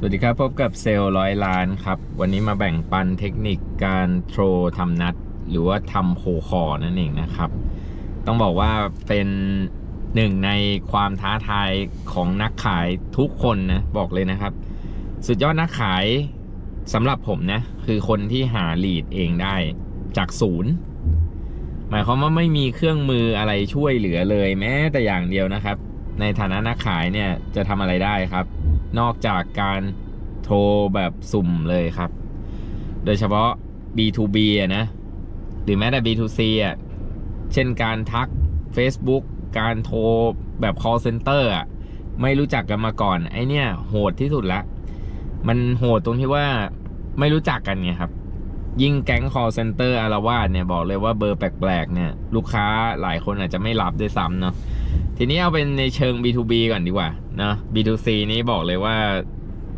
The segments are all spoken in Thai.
สวัสดีครับ พบกับเซลล์ร้อยล้านครับ วันนี้มาแบ่งปันเทคนิคการโทรทำนัด หรือว่าทำโคคอนั่นเองนะครับ ต้องบอกว่าเป็นหนึ่งในความท้าทายของนักขายทุกคนนะ บอกเลยนะครับ สุดยอดนักขายสำหรับผมนะ คือคนที่หาลีดเองได้จากศูนย์หมายความว่าไม่มีเครื่องมืออะไรช่วยเหลือเลยแม้แต่อย่างเดียวนะครับ ในฐานะนักขายเนี่ยจะทำอะไรได้ครับ นอกจากการโทรแบบสุ่มเลยครับ โดยเฉพาะ B2B อะนะ หรือแม้แต่ B2C อะเช่นการทัก Facebook การโทรแบบ call center อะไม่รู้จักกันมาก่อน ไอเนี่ย โหดที่สุดละ มันโหดตรงที่ว่าไม่รู้จักกันไงครับ ยิ่งแก๊ง call center อารวาสเนี่ยบอกเลยว่าเบอร์แปลกๆเนี่ย ลูกค้าหลายคนอาจจะไม่รับด้วยซ้ำเนาะ ทีนี้เอาเป็นในเชิง B2B ก่อนดีกว่านะ B2C นี้บอกเลยว่า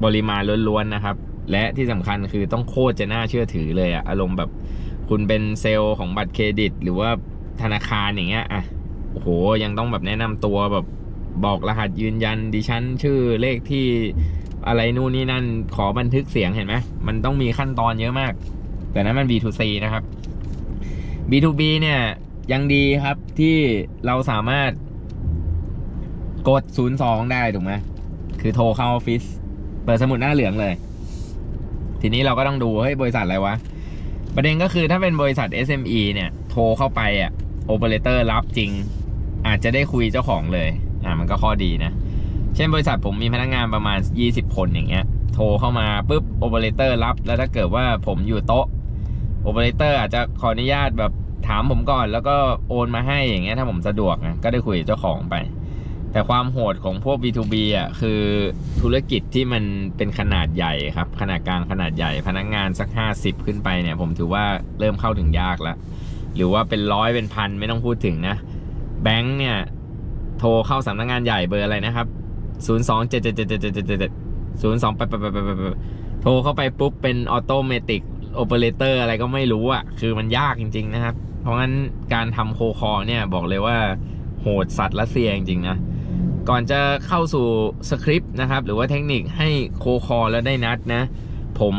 ปริมาณล้วนๆนะครับ และที่สำคัญคือต้องโคตรจะน่าเชื่อถือเลยอะอารมณ์แบบคุณเป็นเซลล์ของบัตรเครดิต หรือว่าธนาคารอย่างเงี้ยอะโอ้โหยังต้องแบบแนะนำตัวแบบบอกรหัสยืนยันดิฉันชื่อเลขที่อะไรนู่นนี่นั่นขอบันทึกเสียงเห็นไหมมันต้องมีขั้นตอนเยอะมาก แต่นั้นมัน B2C นะครับ B2B เนี่ยยังดีครับที่เราสามารถ กด 02 ได้ถูกไหมคือโทรเข้าออฟฟิศเปิดสมุดหน้าเหลืองเลย ทีนี้เราก็ต้องดูเฮ้ยบริษัทอะไรวะ ประเด็นก็คือถ้าเป็นบริษัท SME เนี่ย โทรเข้าไปอะโอเปอเรเตอร์รับจริง อาจจะได้คุยเจ้าของเลย อ่ามันก็ข้อดีนะ เช่นบริษัทผมมีพนักงานประมาณ 20 คนอย่างเงี้ย โทรเข้ามาปุ๊บโอเปอเรเตอร์รับ แล้วถ้าเกิดว่าผมอยู่โต๊ะโอเปอเรเตอร์อาจจะขออนุญาตแบบถามผมก่อน แล้วก็โอนมาให้อย่างเงี้ยถ้าผมสะดวกนะก็ได้คุยเจ้าของไป แต่ความโหดของพวก B2B อะคือธุรกิจที่มันเป็นขนาดใหญ่ครับ ขนาดกลางขนาดใหญ่พนักงานสัก 50 ขึ้นไปเนี่ย ผมถือว่าเริ่มเข้าถึงยากแล้ว หรือว่าเป็นร้อยเป็นพันไม่ต้องพูดถึงนะ แบงค์เนี่ย โทรเข้าสำนักงานใหญ่เบอร์อะไรนะครับ 0 2 7 7 7 7 7 7 0 2 8 8 8 8โทรเข้าไปปุ๊บเป็นออโตเมติกโอเปอเรเตอร์อะไรก็ไม่รู้อะ คือมันยากจริง ๆ นะครับ เพราะงั้นการทำโคคอเนี่ยบอกเลยว่าโหดสัตว์รัสเซียจริงๆนะ ก่อนจะเข้าสู่สคริปต์นะครับ หรือว่าเทคนิคให้โคคอแล้วได้นัดนะ ผม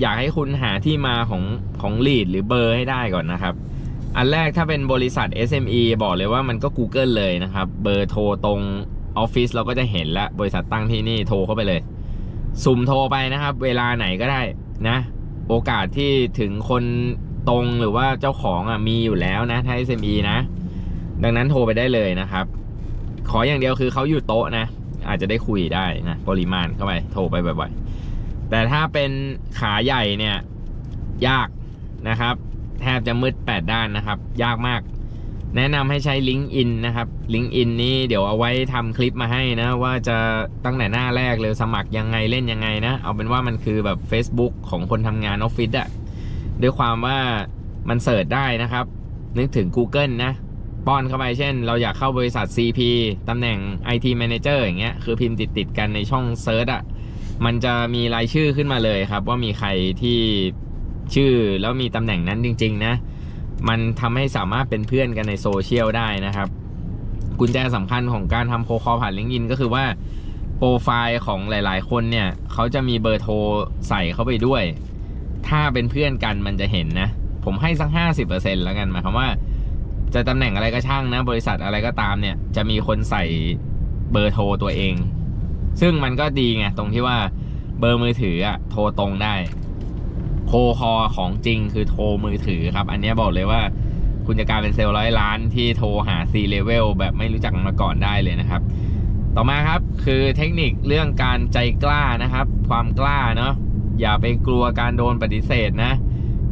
อยากให้คุณหาที่มาของของลีดหรือเบอร์ให้ได้ก่อนนะครับ อันแรกถ้าเป็นบริษัท SME บอกเลยว่ามันก็ Google เลยนะครับ เบอร์โทรตรงออฟฟิศเราก็จะเห็นแล้วบริษัทตั้งที่นี่โทรเข้าไปเลย สุ่มโทรไปนะครับ เวลาไหนก็ได้นะ โอกาสที่ถึงคนตรงหรือว่าเจ้าของอะมีอยู่แล้วนะถ้า SME นะ ดังนั้นโทรไปได้เลยนะครับ ขออย่างเดียวคือเขาอยู่โต๊ะนะ อาจจะได้คุยได้นะปริมาณเข้าไปโทรไปบ่อยๆ แต่ถ้าเป็นขาใหญ่เนี่ย ยากนะครับ แทบจะมืดแปดด้านนะครับ ยากมาก แนะนำให้ใช้ l i n k ์อินนะครับ l i n k ์อินนี้เดี๋ยวเอาไว้ทำคลิปมาให้นะ ว่าจะตั้งแต่หน้าแรกเลยสมัครยังไงเล่นยังไงนะ เอาเป็นว่ามันคือแบบ Facebook ของคนทำงานออฟฟิศอะด้วยความว่ามันเสิร์ชได้นะครับ นึกถึง Google นะ ป้อนเข้าไปเช่น เราอยากเข้าบริษัท CP ตำแหน่ง IT Manager อย่างเงี้ยคือพิมพ์ติดติดกันในช่องเซิร์ชอะมันจะมีรายชื่อขึ้นมาเลยครับ ว่ามีใครที่ชื่อแล้วมีตำแหน่งนั้นจริง ๆ นะ มันทำให้สามารถเป็นเพื่อนกันในโซเชียลได้นะครับ กุญแจสำคัญของการทำโคคอผ่านลิงก์อินก็คือว่าโปรไฟล์ของหลาย ๆ คนเนี่ยเขาจะมีเบอร์โทรใส่เข้าไปด้วย ถ้าเป็นเพื่อนกันมันจะเห็นนะ ผมให้สัก 50%แล้วกันหมายความว่า จะตำแหน่งอะไรก็ช่างนะ บริษัทอะไรก็ตามเนี่ย จะมีคนใส่เบอร์โทรตัวเอง ซึ่งมันก็ดีไงตรงที่ว่าเบอร์มือถืออะโทรตรงได้โคคอของจริงคือโทรมือถือครับ อันนี้บอกเลยว่าคุณจะกลายเป็นเซลล์ร้อยล้านที่โทรหา C level แบบไม่รู้จักมาก่อนได้เลยนะครับ ต่อมาครับคือเทคนิคเรื่องการใจกล้านะครับ ความกล้าเนาะอย่าไปกลัวการโดนปฏิเสธนะ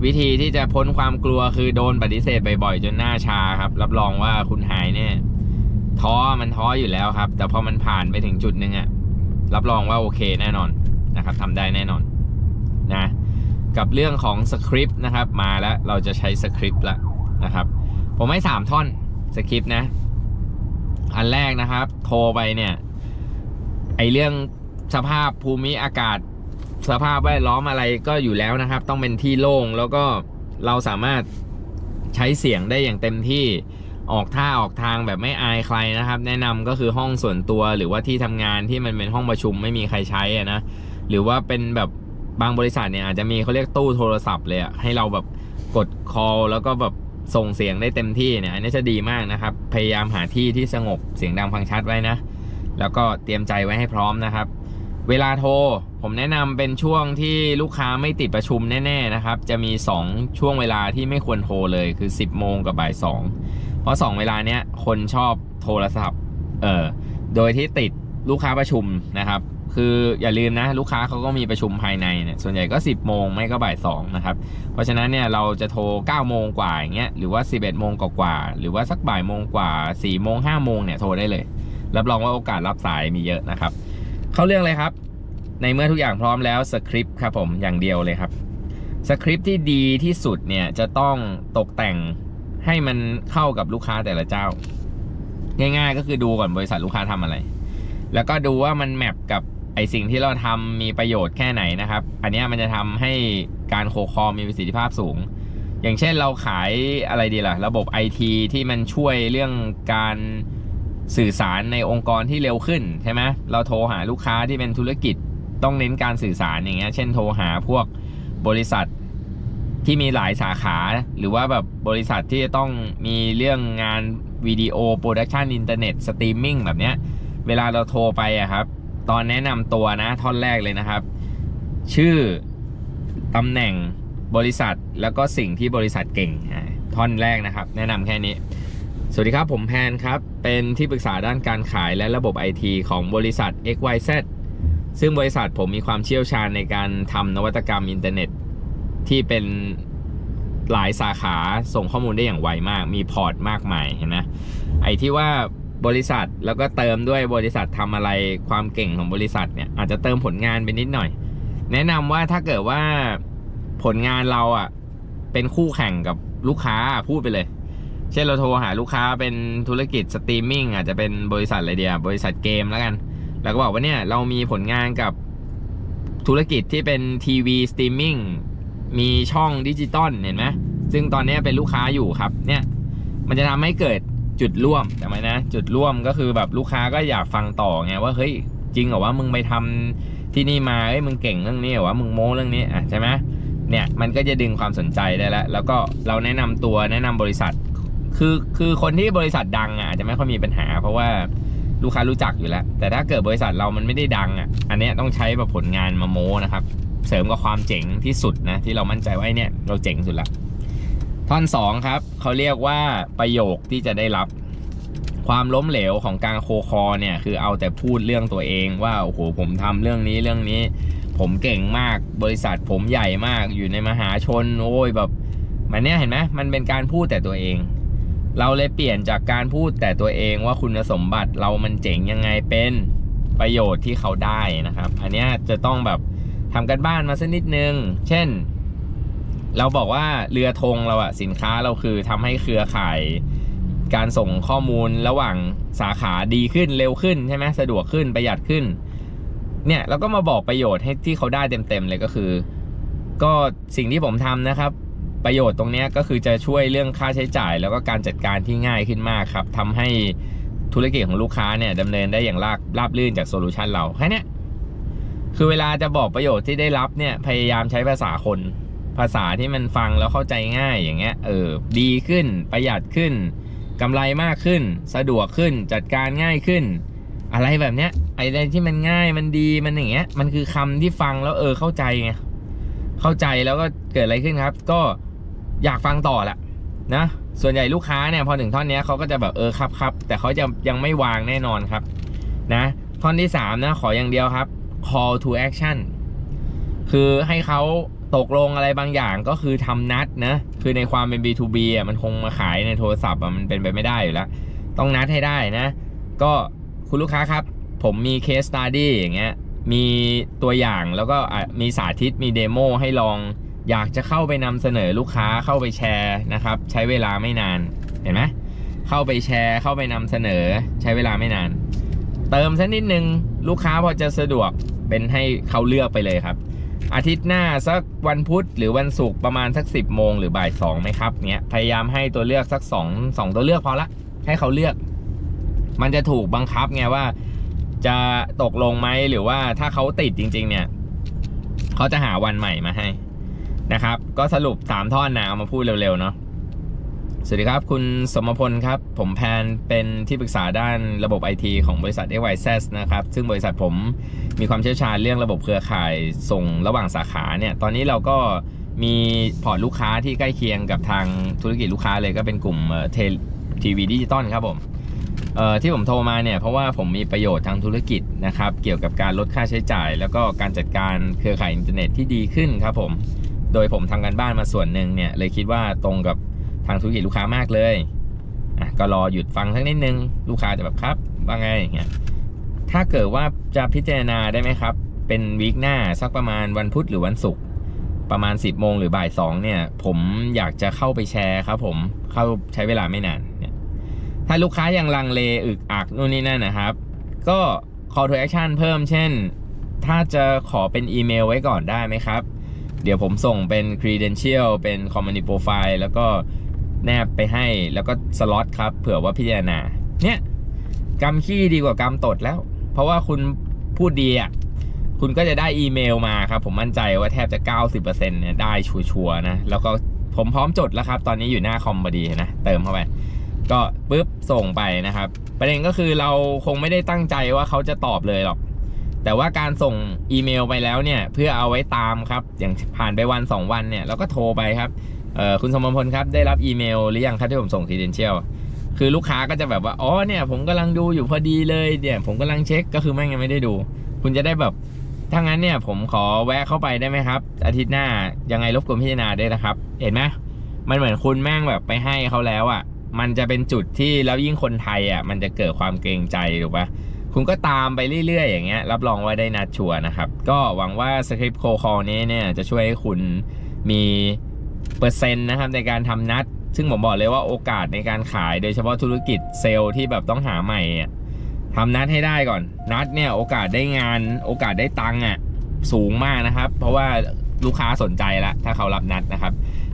วิธีที่จะพ้นความกลัวคือโดนปฏิเสธบ่อยๆ จนหน้าชาครับ รับรองว่าคุณหายเนี่ยท้อมันท้ออยู่แล้วครับ แต่พอมันผ่านไปถึงจุดหนึ่งอะรับรองว่าโอเคแน่นอนนะครับทำได้แน่นอนนะกับเรื่องของสคริปต์นะครับ มาแล้วเราจะใช้สคริปต์ละนะครับ ผมให้สามท่อนสคริปต์นะ อันแรกนะครับ โทรไปเนี่ยไอเรื่องสภาพภูมิอากาศ สภาพแวดล้อมอะไรก็อยู่แล้วนะครับ ต้องเป็นที่โล่งแล้วก็เราสามารถใช้เสียงได้อย่างเต็มที่ออกท่าออกทางแบบไม่อายใครนะครับ แนะนำก็คือห้องส่วนตัวหรือว่าที่ทำงานที่มันเป็นห้องประชุมไม่มีใครใช้อะนะหรือว่าเป็นแบบบางบริษัทเนี่ยอาจจะมีเขาเรียกตู้โทรศัพท์เลยอะให้เราแบบกด call แล้วก็แบบส่งเสียงได้เต็มที่เนี่ยอันนี้จะดีมากนะครับ พยายามหาที่ที่สงบเสียงดังฟังชัดไว้นะ แล้วก็เตรียมใจไว้ให้พร้อมนะครับ เวลาโทร ผมแนะนำเป็นช่วงที่ลูกค้าไม่ติดประชุมแน่ ๆ นะครับ จะมี 2 ช่วงเวลาที่ไม่ควรโทรเลยคือ 10 โมงกับบ่าย 2 เพราะ 2 เวลาเนี้ยคนชอบโทรศัพท์เออโดยที่ติดลูกค้าประชุมนะครับ คืออย่าลืมนะ ลูกค้าเขาก็มีประชุมภายในเนี่ยส่วนใหญ่ก็ 10 โมงไม่ก็บ่าย2นะครับ เพราะฉะนั้นเนี่ยเราจะโทร 9 โมงกว่าอย่างเงี้ยหรือว่า 11 โมงกว่าๆหรือว่าสักบ่ายโมงกว่า4โมง5โมงเนี่ยโทรได้เลย รับรองว่าโอกาสรับสายมีเยอะนะครับ เข้าเรื่องเลยครับ ในเมื่อทุกอย่างพร้อมแล้วสคริปต์ครับผมอย่างเดียวเลยครับสคริปต์ที่ดีที่สุดเนี่ยจะต้องตกแต่งให้มันเข้ากับลูกค้าแต่ละเจ้า ง่าย ๆ ก็คือดูก่อนบริษัทลูกค้าทำอะไร แล้วก็ดูว่ามันแมปกับไอสิ่งที่เราทำมีประโยชน์แค่ไหนนะครับ อันนี้มันจะทำให้การโคคอมีประสิทธิภาพสูง อย่างเช่นเราขายอะไรดีล่ะ ระบบไอทีที่มันช่วยเรื่องการ สื่อสารในองค์กรที่เร็วขึ้นใช่ไหมเราโทรหาลูกค้าที่เป็นธุรกิจต้องเน้นการสื่อสารอย่างเงี้ย เช่นโทรหาพวกบริษัทที่มีหลายสาขา หรือว่าแบบบริษัทที่จะต้องมีเรื่องงานวิดีโอโปรดักชันอินเทอร์เน็ตสตรีมมิ่งแบบเนี้ย เวลาเราโทรไปอะครับ ตอนแนะนำตัวนะท่อนแรกเลยนะครับ ชื่อตำแหน่งบริษัทแล้วก็สิ่งที่บริษัทเก่งท่อนแรกนะครับ แนะนำแค่นี้ สวัสดีครับ ผมแพนครับ เป็นที่ปรึกษาด้านการขายและระบบ IT ของบริษัท XYZ ซึ่งบริษัทผมมีความเชี่ยวชาญในการทำนวัตกรรมอินเทอร์เน็ต ที่เป็นหลายสาขาส่งข้อมูลได้อย่างไวมาก มีพอร์ตมากมายเห็นไหมไอ้ที่ว่าบริษัทแล้วก็เติมด้วยบริษัททำอะไรความเก่งของบริษัทเนี่ยอาจจะเติมผลงานไปนิดหน่อย แนะนำว่าถ้าเกิดว่าผลงานเราอะเป็นคู่แข่งกับลูกค้าพูดไปเลย เช่นเราโทรหาลูกค้าเป็นธุรกิจสตรีมมิ่งอาจจะเป็นบริษัทอะไรเดียบริษัทเกมแล้วกัน แล้วก็บอกว่าเนี่ยเรามีผลงานกับธุรกิจที่เป็นทีวีสตรีมมิ่งมีช่องดิจิตอลเห็นไหมซึ่งตอนนี้เป็นลูกค้าอยู่ครับเนี่ยมันจะทำให้เกิดจุดร่วมจำไว้นะจุดร่วมก็คือแบบลูกค้าก็อยากฟังต่อไงว่าเฮ้ยจริงเหรอว่ามึงไปทำที่นี่มาเฮ้ยมึงเก่งเรื่องนี้เหรอว่ามึงโม้เรื่องนี้อะใช่ไหมเนี่ยมันก็จะดึงความสนใจได้แล้ว แล้วก็เราแนะนำตัวแนะนำบริษัท คือคือคนที่บริษัทดังอะอาจจะไม่ค่อยมีปัญหา เพราะว่าลูกค้ารู้จักอยู่แล้ว แต่ถ้าเกิดบริษัทเรามันไม่ได้ดังอะอันนี้ต้องใช้แบบผลงานมาโม้นะครับ เสริมกับความเจ๋งที่สุดนะ ที่เรามั่นใจว่าไอ้เนี่ยเราเจ๋งสุดละท่อนสองครับเขาเรียกว่าประโยคที่จะได้รับความล้มเหลวของการโคคอเนี่ยคือเอาแต่พูดเรื่องตัวเองว่าโอ้โหผมทำเรื่องนี้เรื่องนี้ ผมเก่งมากบริษัทผมใหญ่มากอยู่ในมหาชนโอ้ยแบบมันเนี้ยเห็นไหมมันเป็นการพูดแต่ตัวเอง เราเลยเปลี่ยนจากการพูดแต่ตัวเองว่าคุณสมบัติเรามันเจ๋งยังไงเป็นประโยชน์ที่เขาได้นะครับ อันนี้จะต้องแบบทำกันบ้านมาสักนิดนึง เช่น เราบอกว่าเรือธงเราอะสินค้าเราคือทำให้เครือข่าย การส่งข้อมูลระหว่างสาขาดีขึ้นเร็วขึ้นใช่ไหมสะดวกขึ้นประหยัดขึ้น เนี่ยเราก็มาบอกประโยชน์ให้ที่เขาได้เต็มๆเลยก็คือ ก็สิ่งที่ผมทำนะครับ ประโยชน์ตรงนี้ก็คือจะช่วยเรื่องค่าใช้จ่าย แล้วก็การจัดการที่ง่ายขึ้นมากครับทำให้ธุรกิจของลูกค้าเนี่ยดำเนินได้อย่างราบราบรื่นจากโซลูชันเราแค่นี้คือเวลาจะบอกประโยชน์ที่ได้รับเนี่ยพยายามใช้ภาษาคน ภาษาที่มันฟังแล้วเข้าใจง่ายอย่างเงี้ยเออดีขึ้นประหยัดขึ้นกำไรมากขึ้น สะดวกขึ้นจัดการง่ายขึ้น อะไรแบบเนี้ยไอ้อะไรที่มันง่ายมันดีมันอย่างเงี้ยมันคือคำที่ฟังแล้วเออเข้าใจไงเข้าใจแล้วก็เกิดอะไรขึ้นครับ ก็ อยากฟังต่อแหละนะส่วนใหญ่ลูกค้าเนี่ยพอถึงท่อนนี้เขาก็จะแบบเออครับครับแต่เขาจะยังไม่วางแน่นอนครับนะท่อนที่สามนะขออย่างเดียวครับ call to action คือให้เขาตกลงอะไรบางอย่างก็คือทำนัดนะคือในความเป็น B2B อะมันคงมาขายในโทรศัพท์อะมันเป็นไปไม่ได้อยู่แล้ว ต้องนัดให้ได้นะ ก็คุณลูกค้าครับ ผมมีเคส e ต u d y อย่างเงี้ยมีตัวอย่างแล้วก็มีสาธิตมีเดโมให้ลอง อยากจะเข้าไปนำเสนอลูกค้าเข้าไปแชร์นะครับ ใช้เวลาไม่นานเห็นไหมเข้าไปแชร์เข้าไปนำเสนอใช้เวลาไม่นาน เติมสักนิดนึงลูกค้าพอจะสะดวกเป็นให้เขาเลือกไปเลยครับ อาทิตย์หน้าสักวันพุธหรือวันศุกร์ประมาณสัก 10โมงหรือบ่ายสองไหมครับเนี้ยพยายามให้ตัวเลือกสัก 2 2 ตัวเลือกพอละให้เขาเลือก มันจะถูกบังคับไงว่า จะตกลงไหมหรือว่าถ้าเขาติดจริง ๆ เนี่ยเขาจะหาวันใหม่มาให้ นะครับ ก็สรุป 3 ท่อนนะเอามาพูดเร็วๆเนาะสวัสดีครับ คุณสมพลครับ ผมแพนเป็นที่ปรึกษาด้านระบบไอทีของบริษัท x y z นะครับ ซึ่งบริษัทผมมีความเชี่ยวชาญเรื่องระบบเครือข่ายส่งระหว่างสาขาเนี่ย ตอนนี้เราก็มีพอร์ตลูกค้าที่ใกล้เคียงกับทางธุรกิจลูกค้าเลยก็เป็นกลุ่มเททีวีดิจิตอลครับผมเอ่อที่ผมโทรมาเนี่ย เพราะว่าผมมีประโยชน์ทางธุรกิจนะครับ เกี่ยวกับการลดค่าใช้จ่าย แล้วก็การจัดการเครือข่ายอินเทอร์เน็ตที่ดีขึ้นครับผม โดยผมทำการบ้านมาส่วนหนึ่งเนี่ยเลยคิดว่าตรงกับทางธุรกิจลูกค้ามากเลยอะก็รอหยุดฟังสักนิดนึง ลูกค้าจะแบบครับว่าไงอย่างเงี้ยถ้าเกิดว่าจะพิจารณาได้ไหมครับ เป็นวีคหน้าสักประมาณวันพุธหรือวันศุกร์ประมาณ 10โมงหรือบ่าย2เนี่ย ผมอยากจะเข้าไปแชร์ครับ ผมเข้าใช้เวลาไม่นานเนี่ยถ้าลูกค้ายังลังเลอึกอักนู่นนี่นั่นนะครับ ก็ call to action เพิ่มเช่น ถ้าจะขอเป็นอีเมลไว้ก่อนได้ไหมครับ เดี๋ยวผมส่งเป็น credential เป็น company profile แล้วก็แนบไปให้แล้วก็สล็อตครับเผื่อว่าพิจารณา เนี่ยกำขี้ดีกว่ากำตดแล้ว เพราะว่าคุณพูดดีอะคุณก็จะได้อีเมลมาครับ ผมมั่นใจว่าแทบจะ 90%เนี่ยได้ชัวร์ๆนะ แล้วก็ผมพร้อมจดแล้วครับ ตอนนี้อยู่หน้าคอมพอดีนะ เติมเข้าไป ก็ปุ๊บส่งไปนะครับ ประเด็นก็คือเราคงไม่ได้ตั้งใจว่าเขาจะตอบเลยหรอก แต่ว่าการส่งอีเมลไปแล้วเนี่ยเพื่อเอาไว้ตามครับอย่างผ่านไปวัน 2 วันเนี่ยเราก็โทรไปครับคุณสมพลครับได้รับอีเมลหรือยังครับที่ผมส่ง credential คือลูกค้าก็จะแบบว่าอ๋อเนี่ยผมกำลังดูอยู่พอดีเลยเนี่ยผมกำลังเช็คก็คือแม่งยังไม่ได้ดู คุณจะได้แบบถ้างั้นเนี่ยผมขอแวะเข้าไปได้ไหมครับ อาทิตย์หน้ายังไงรบกวนพิจารณาด้วยนะครับ เห็นไหมมันเหมือนคุณแม่งแบบไปให้เขาแล้วอะ่ะ มันจะเป็นจุดที่แล้วยิ่งคนไทยอะ่ะมันจะเกิดความเกรงใจถูกปะ คุณก็ตามไปเรื่อยๆ อย่างเงี้ยรับรองว่าได้นัดชัวร์นะครับ ก็หวังว่าสคริปต์โคคอนี้เนี่ยจะช่วยให้คุณมีเปอร์เซ็นต์นะครับในการทำนัด ซึ่งผมบอกเลยว่าโอกาสในการขายโดยเฉพาะธุรกิจเซลล์ที่แบบต้องหาใหม่ทำนัดให้ได้ก่อน นัดเนี่ยโอกาสได้งานโอกาสได้ตังค์อะสูงมากนะครับ เพราะว่าลูกค้าสนใจล้วถ้าเขารับนัดนะครับ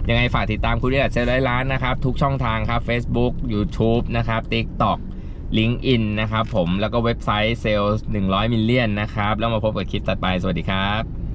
ยังไงฝากติดตามคุณได้เซลล์ร้อยล้านนะครับ ทุกช่องทางครับ Facebook YouTube นะครับ TikTok ลิงก์อินนะครับผมแล้วก็เว็บไซต์เซลล์100มิลเลียนนะครับ แล้วมาพบกับคลิปตัดไป สวัสดีครับ